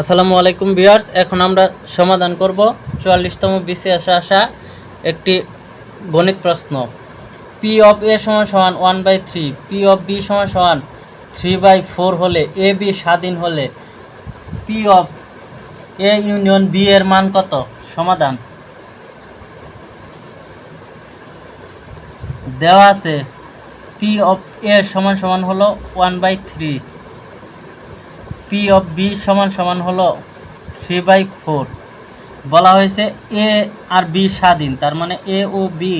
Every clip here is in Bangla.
আসসালামু আলাইকুম ভিউয়ার্স, এখন আমরা সমাধান করব চুয়াল্লিশতম বিসি আসা আসা একটি গণিত প্রশ্ন। পি অফ এ সমান সমান one by three P of B সমান সমান থ্রি বাই ফোর হলে এ বি স্বাধীন হলে P of A union B এর মান কত? সমাধান। দেওয়া আছে পি অফ এ সমান সমান হলো one by three P of B সমান সমান হলো থ্রি বাই ফোর বলা হয়েছে এ আর বি স্বাধীন, তার মানে এ ও বি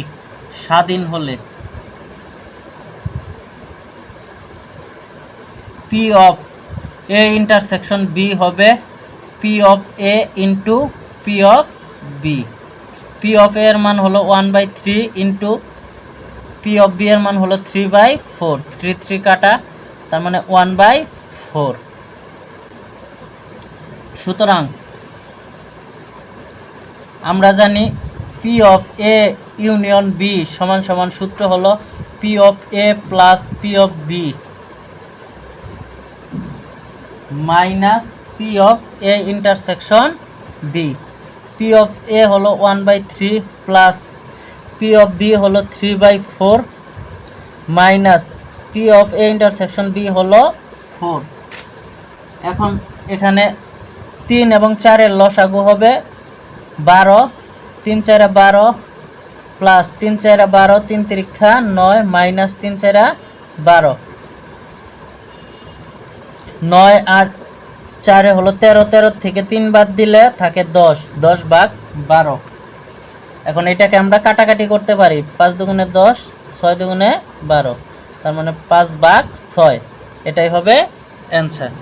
স্বাধীন হলে। P of A intersection B হবে P of A into P of B P of এর মান হলো one by three into P of B এর মান হলো three by four three three কাটা, তার মানে ওয়ান বাই ফোর সুতরাং আমরা জানি P of A union B সমান সমান সূত্র হলো P of A plus P of B minus P of A intersection B P of A হলো one by three plus P of B হলো three by four minus P of A intersection B হলো ফোর এখন এখানে তিন এবং চারের লসাগু হবে বারো, তিন চারে বারো প্লাস তিন চারে বারো, তিন তিরিক্ষা নয় মাইনাস তিন চারা বারো। নয় আর চারে হলো তেরো তেরো থেকে তিন বাদ দিলে থাকে দশ দশ ভাগ বারো। এখন এটাকে আমরা কাটাকাটি করতে পারি, পাঁচ দুগুণে দশ, ছয় দুগুণে বারো। তার মানে পাঁচ ভাগ ছয়, এটাই হবে অ্যান্সার